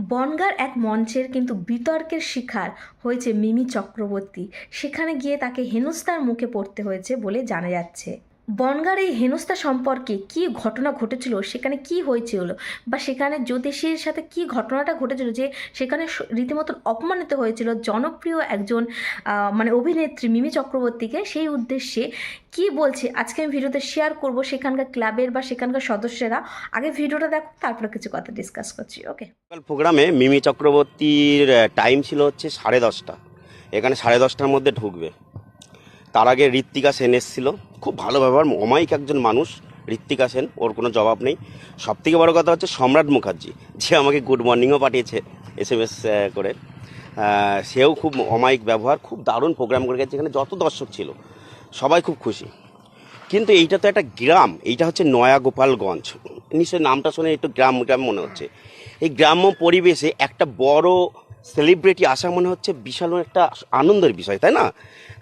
বনগার এক মঞ্চের কিন্তু বিতর্কের শিকার হয়েছে মিমি চক্রবর্তী। সেখানে গিয়ে তাকে হেনস্থার মুখে পড়তে হয়েছে বলে জানা যাচ্ছে। বনগার এই হেনস্থা সম্পর্কে কি ঘটনা ঘটেছিল? সেখানে কি হয়েছিল? বা সেখানে জ্যোতিষীর সাথে কি ঘটনাটা ঘটেছিল যে সেখানে রীতিমতন অপমানিত হয়েছিল জনপ্রিয় একজন মানে অভিনেত্রী মিমি চক্রবর্তীকে? সেই উদ্দেশ্যে কি বলছে? আজকে আমি ভিডিওতে শেয়ার করব সেখানকার ক্লাবের বা সেখানকার সদস্যরা। আগে ভিডিওটা দেখো, তারপরে কিছু কথা ডিসকাস করছি ওকে প্রোগ্রামে মিমি চক্রবর্তীর টাইম ছিল হচ্ছে সাড়ে দশটা। এখানে সাড়ে দশটার মধ্যে ঢুকবে। তার আগে ঋত্বিকা সেন এসেছিল। খুব ভালো ব্যবহার। অমায়িক একজন মানুষ, ঋত্বিকা সেন, ওর কোনো জবাব নেই। সব থেকে বড় কথা হচ্ছে সম্রাট মুখার্জি, যে আমাকে গুড মর্নিংও পাঠিয়েছে এস এম এস করে সেও খুব অমায়িক ব্যবহার, খুব দারুণ প্রোগ্রাম করে গেছে, এখানে যত দর্শক ছিল, সবাই খুব খুশি। কিন্তু এইটা তো একটা গ্রাম, এইটা হচ্ছে নয়া গোপালগঞ্জ নিশ্চয়ই নামটা শুনে একটু গ্রাম গ্রাম মনে হচ্ছে। এই গ্রাম্য পরিবেশে একটা বড় সেলিব্রিটি আসা মনে হচ্ছে বিশাল একটা আনন্দের বিষয়, তাই না?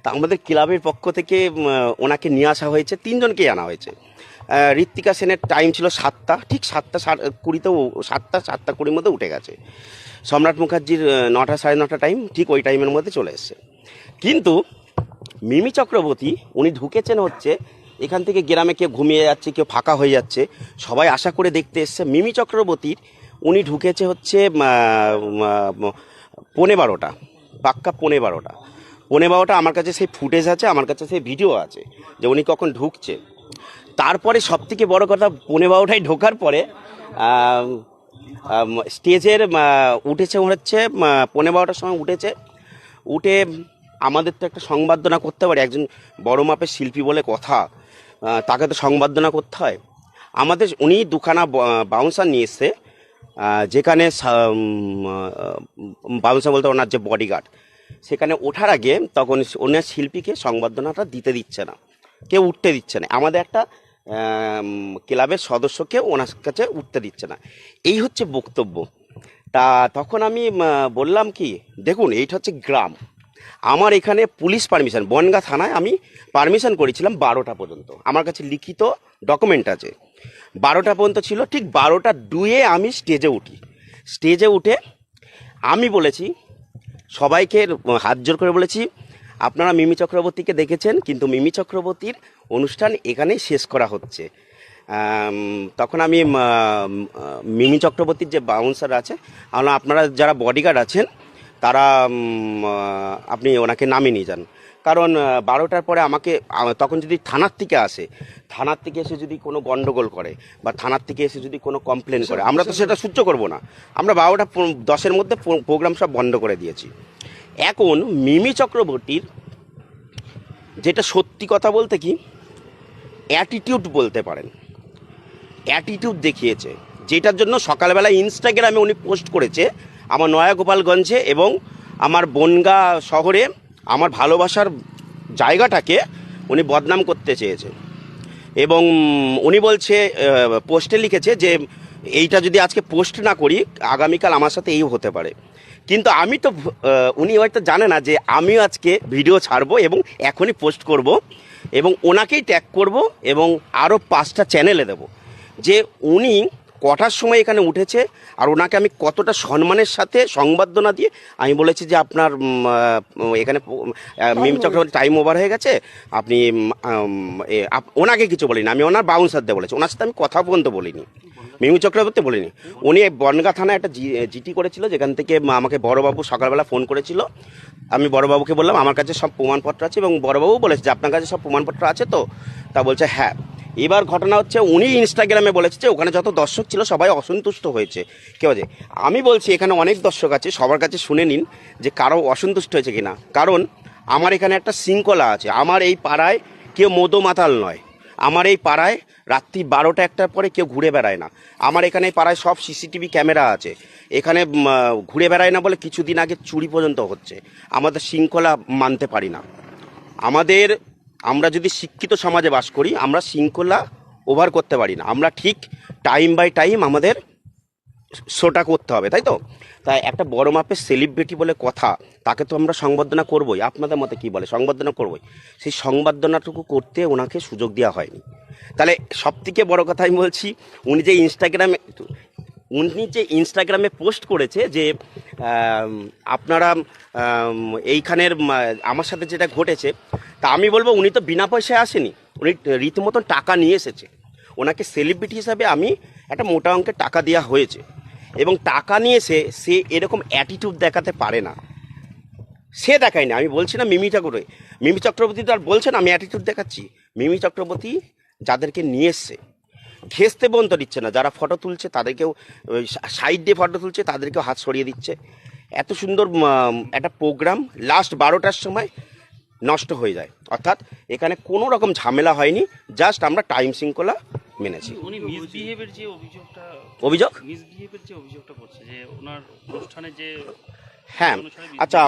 তা আমাদের ক্লাবের পক্ষ থেকে ওনাকে নিয়ে আসা হয়েছে, তিনজনকেই আনা হয়েছে। ঋত্বিকা সেনের টাইম ছিল সাতটা, ঠিক সাতটা, সাত- কুড়িতেও সাতটা সাতটা কুড়ির মধ্যে উঠে গেছে। সম্রাট মুখার্জির নটা সাড়ে নটা টাইম ঠিক ওই টাইমের মধ্যে চলে এসছে। কিন্তু মিমি চক্রবর্তী, উনি ঢুকেছেন হচ্ছে, এখান থেকে গ্রামে কেউ ঘুমিয়ে যাচ্ছে, কেউ ফাঁকা হয়ে যাচ্ছে। সবাই আশা করে দেখতে এসছে, মিমি চক্রবর্তীর, উনি ঢুকেছে হচ্ছে পৌনে বারোটা, পাক্কা পৌনে বারোটা। পৌনে বারোটা আমার কাছে সেই ফুটেজ আছে, আমার কাছে সেই ভিডিও আছে যে উনি কখন ঢুকছে। তারপরে সব থেকে বড় কথা, পৌনে বারোটায় ঢোকার পরে স্টেজের উঠেছে হচ্ছে পৌনে বারোটার সময় উঠেছে। উঠে আমাদের তো একটা সংবর্ধনা করতে পারে একজন বড় মাপের শিল্পী বলে কথা তাকে তো সংবর্ধনা করতে হয়। আমাদের উনি দুখানা বাউন্সার নিয়ে এসছে যেখানে বাউন্সার বলতে ওনার যে বডিগার্ড সেখানে ওঠার আগে তখন ওনার শিল্পীকে সংবর্ধনাটা দিতে দিচ্ছে না, কেউ উঠতে দিচ্ছে না। আমাদের একটা ক্লাবের সদস্যকে ওনার কাছে উঠতে দিচ্ছে না। এই হচ্ছে বক্তব্য। তা তখন আমি বললাম কি, দেখুন, এইটা হচ্ছে গ্রাম। আমার এখানে পুলিশ পারমিশন বনগা থানায় আমি পারমিশন করেছিলাম বারোটা পর্যন্ত। আমার কাছে লিখিত ডকুমেন্ট আছে। বারোটা পর্যন্ত ছিল, ঠিক বারোটা দুয়ে আমি স্টেজে উঠি। স্টেজে উঠে আমি বলেছি, সবাইকে হাত জোর করে বলেছি, আপনারা মিমি চক্রবর্তীকে দেখেছেন, কিন্তু মিমি চক্রবর্তীর অনুষ্ঠান এখানেই শেষ করা হচ্ছে। তখন আমি মিমি চক্রবর্তীর যে বাউন্সার আছে আপনারা যারা বডিগার্ড আছেন তারা আপনি ওনাকে নামিয়ে নিয়ে যান। কারণ বারোটার পরে আমাকে তখন যদি থানার থেকে আসে থানার থেকে এসে যদি কোনো গন্ডগোল করে বা থানার থেকে এসে যদি কোনো কমপ্লেন করে আমরা তো সেটা সহ্য করব না। আমরা বারোটা দশের মধ্যে প্রোগ্রাম সব বন্ধ করে দিয়েছি। এখন মিমি চক্রবর্তীর যেটা সত্যি কথা বলতে কি অ্যাটিটিউড বলতে পারেন। অ্যাটিটিউড দেখিয়েছে। যেটার জন্য সকালবেলা ইনস্টাগ্রামে উনি পোস্ট করেছে আমার নয়া গোপালগঞ্জে এবং আমার বনগা শহরে আমার ভালোবাসার জায়গাটাকে উনি বদনাম করতে চেয়েছে এবং উনি বলছে পোস্টে লিখেছে যে, এইটা যদি আজকে পোস্ট না করি, আগামীকাল আমার সাথে এই হতে পারে। কিন্তু আমি তো উনি হয়তো জানে না যে আমিও আজকে ভিডিও ছাড়বো এবং এখনই পোস্ট করব এবং ওনাকেই ট্যাগ করব এবং আরও পাঁচটা চ্যানেলে দেব। যে উনি কটার সময় এখানে উঠেছে আর ওনাকে আমি কতটা সম্মানের সাথে সংবর্ধনা দিয়ে আমি বলেছি যে আপনার এখানে মিম চক্রবর্তী টাইম ওভার হয়ে গেছে আপনি ওনাকে কিছু বলিনি আমি ওনার বাউন্সারদের বলেছি ওনার সাথে আমি কথা পর্যন্ত বলিনি মিমি চক্রবর্তী বলিনি। উনি বনগা থানায় একটা জি- জিটি করেছিল যেখান থেকে আমাকে বড়বাবু সকালবেলা ফোন করেছিল। আমি বড়বাবুকে বললাম আমার কাছে সব প্রমাণপত্র আছে এবং বড়বাবু বলেছে যে আপনার কাছে সব প্রমাণপত্র আছে তো? তা বলছে হ্যাঁ। এবার ঘটনা হচ্ছে, উনি ইনস্টাগ্রামে বলেছে যে ওখানে যত দর্শক ছিল সবাই অসন্তুষ্ট হয়েছে। কে বলছে? আমি বলছি, এখানে অনেক দর্শক আছে, সবার কাছে শুনে নিন যে কারও অসন্তুষ্ট হয়েছে কিনা। কারণ আমার এখানে একটা শৃঙ্খলা আছে, আমার এই পাড়ায় কেউ মদো মাতাল নয়। আমার এই পাড়ায় রাত্রি বারোটা একটার পরে কেউ ঘুরে বেড়ায় না। আমার এখানে পাড়ায় সব সিসিটিভি ক্যামেরা আছে। এখানে ঘুরে বেড়ায় না বলে কিছুদিন আগে চুরি পর্যন্ত হচ্ছে। আমাদের শৃঙ্খলা মানতে পারি না। আমাদের আমরা যদি শিক্ষিত সমাজে বাস করি, আমরা শৃঙ্খলা ওভার করতে পারি না। আমরা ঠিক টাইম বাই টাইম আমাদের শোটা করতে হবে, তাই তো? তাই একটা বড় মাপের সেলিব্রিটি বলে কথা, তাকে তো আমরা সংবর্ধনা করবই। আপনাদের মতে কি বলে? সংবর্ধনা করবই। সেই সংবর্ধনাটুকু করতে ওনাকে সুযোগ দেওয়া হয়নি। তাহলে সব থেকে বড় কথা আমি বলছি, উনি যে ইনস্টাগ্রামে উনি যে ইনস্টাগ্রামে পোস্ট করেছে যে আপনারা এইখানের আমার সাথে যেটা ঘটেছে, তা আমি বলব উনি তো বিনা পয়সায় আসেনি। উনি রীতিমতন টাকা নিয়ে এসেছে। ওনাকে সেলিব্রিটি হিসাবে আমি একটা মোটা অঙ্কের টাকা দেওয়া হয়েছে। এবং টাকা নিয়ে এসে সে এরকম অ্যাটিটিউড দেখাতে পারে না। সে দেখায় না। আমি বলছি না মিমি ঠাকুরে মিমি চক্রবর্তী তো আর বলছেন আমি অ্যাটিটিউড দেখাচ্ছি। মিমি চক্রবর্তী যাদেরকে নিয়ে এসছে ঘেসতে পর্যন্ত দিচ্ছে না। যারা ফটো তুলছে তাদেরকেও সাইড দিয়ে ফটো তুলছে তাদেরকেও হাত সরিয়ে দিচ্ছে। এত সুন্দর একটা প্রোগ্রাম লাস্ট বারোটার সময় নষ্ট হয়ে যায়। অর্থাৎ এখানে কোনো রকম ঝামেলা হয়নি জাস্ট আমরা টাইম শৃঙ্খলা মেনেছি। অভিযোগ? হ্যাঁ। আচ্ছা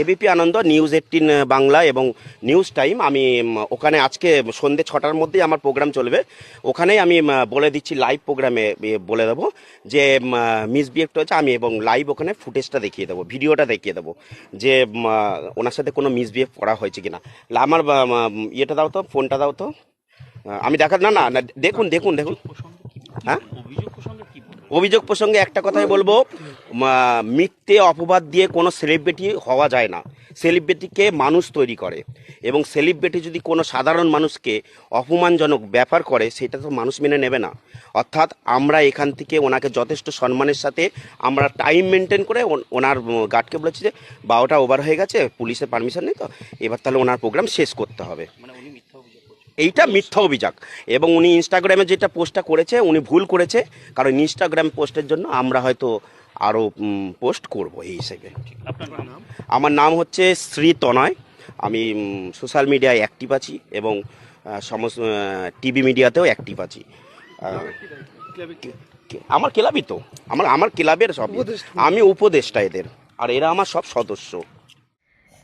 ABP Ananda news eighteen Bangla এবং নিউজ টাইম। আমি ওখানে আজকে সন্ধ্যে ছটার মধ্যেই আমার প্রোগ্রাম চলবে। ওখানেই আমি বলে দিচ্ছি লাইভ প্রোগ্রামে বলে দেবো যে মিসবিহেভটা হচ্ছে আমি এবং লাইভ ওখানে ফুটেজটা দেখিয়ে দেবো ভিডিওটা দেখিয়ে দেবো যে ওনার সাথে কোনো মিসবিহেভ করা হয়েছে কিনা। আমার ইয়েটা দাও তো ফোনটা দাও তো। আমি দেখা না না, দেখুন দেখুন দেখুন। হ্যাঁ? অভিযোগ প্রসঙ্গে একটা কথাই বলব মিথ্যে অপবাদ দিয়ে কোনো সেলিব্রিটি হওয়া যায় না। সেলিব্রিটিকে মানুষ তৈরি করে এবং সেলিব্রিটি যদি কোনো সাধারণ মানুষকে অপমানজনক ব্যাপার করে, সেটা তো মানুষ মেনে নেবে না। অর্থাৎ আমরা এখান থেকে ওনাকে যথেষ্ট সম্মানের সাথে আমরা টাইম মেনটেন করে ওন- ওনার গার্ডকে বলেছি যে, বারোটা ওভার হয়ে গেছে, পুলিশের পারমিশন নেই তো, এবার তাহলে ওনার প্রোগ্রাম শেষ করতে হবে মানে উনি মিথ্যা অভিযোগ করছেন এইটা মিথ্যা অভিযোগ। এবং উনি ইনস্টাগ্রামে যেটা পোস্টটা করেছে উনি ভুল করেছে। কারণ ইনস্টাগ্রাম পোস্টের জন্য আমরা হয়তো আরও পোস্ট করব এই হিসেবে। আপনার আমার নাম হচ্ছে শ্রী তনয়। আমি সোশ্যাল মিডিয়ায় অ্যাক্টিভ আছি এবং সমস্ত টিভি মিডিয়াতেও অ্যাক্টিভ আছি। আমার ক্লাবই তো। আমার আমার ক্লাবের সব আমি উপদেষ্টা এদের। আর এরা আমার সব সদস্য।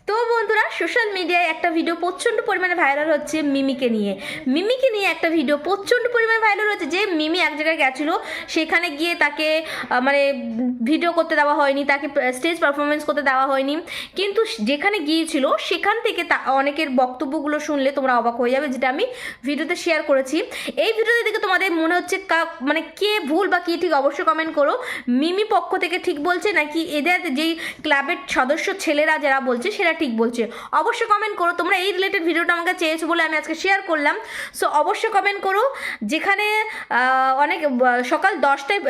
তো বন্ধুরা সোশ্যাল মিডিয়ায় একটা ভিডিও প্রচণ্ড পরিমাণে ভাইরাল হচ্ছে মিমিকে নিয়ে। মিমিকে নিয়ে একটা ভিডিও প্রচণ্ড পরিমাণে ভাইরাল হচ্ছে যে মিমি এক জায়গায় গেছিল, সেখানে গিয়ে তাকে মানে ভিডিও করতে দেওয়া হয়নি, তাকে স্টেজ পারফরমেন্স করতে দেওয়া হয়নি। কিন্তু যেখানে গিয়েছিল, সেখান থেকে তা, অনেকের বক্তব্যগুলো শুনলে তোমরা অবাক হয়ে যাবে, যেটা আমি ভিডিওতে শেয়ার করেছি। এই ভিডিওতে দেখে তোমাদের মনে হচ্ছে কা- মানে কে ভুল বা কী ঠিক, অবশ্যই কমেন্ট করো। মিমি পক্ষ থেকে ঠিক বলছে নাকি এদের যেই ক্লাবের সদস্য ছেলেরা যারা বলছে সেটা ঠিক বলছে। অবশ্যই কমেন্ট করো, তোমরা এই রিলেটেড ভিডিওটা আমাকে চেয়েছো বলে আমি আজকে শেয়ার করলাম। সো অবশ্যই কমেন্ট করো, যেখানে অনেক সকাল দশটায়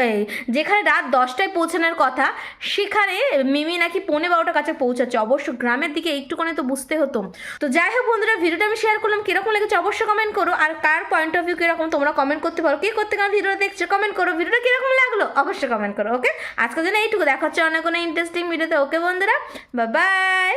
যেখানে রাত দশটায় পৌঁছানোর কথা, সেখানে মিমি নাকি পৌনে বারোটার কাছে পৌঁছাচ্ছে। অবশ্য গ্রামের দিকে একটুখানি তো বুঝতে হতো। তো যাই হোক বন্ধুরা, ভিডিওটা আমি শেয়ার করলাম, কীরকম লেগেছে অবশ্যই কমেন্ট করো। আর কার পয়েন্ট অফ ভিউ কীরকম, তোমরা কমেন্ট করতে পারো। কে করতে কারণ ভিডিওটা দেখছ কমেন্ট করো। ভিডিওটা কীরকম লাগল, অবশ্যই কমেন্ট করো ওকে আজকের জন্য এইটুকু। দেখা হচ্ছে অনেক কোনো ইন্টারেস্টিং ভিডিওতে ওকে বন্ধুরা বা বাই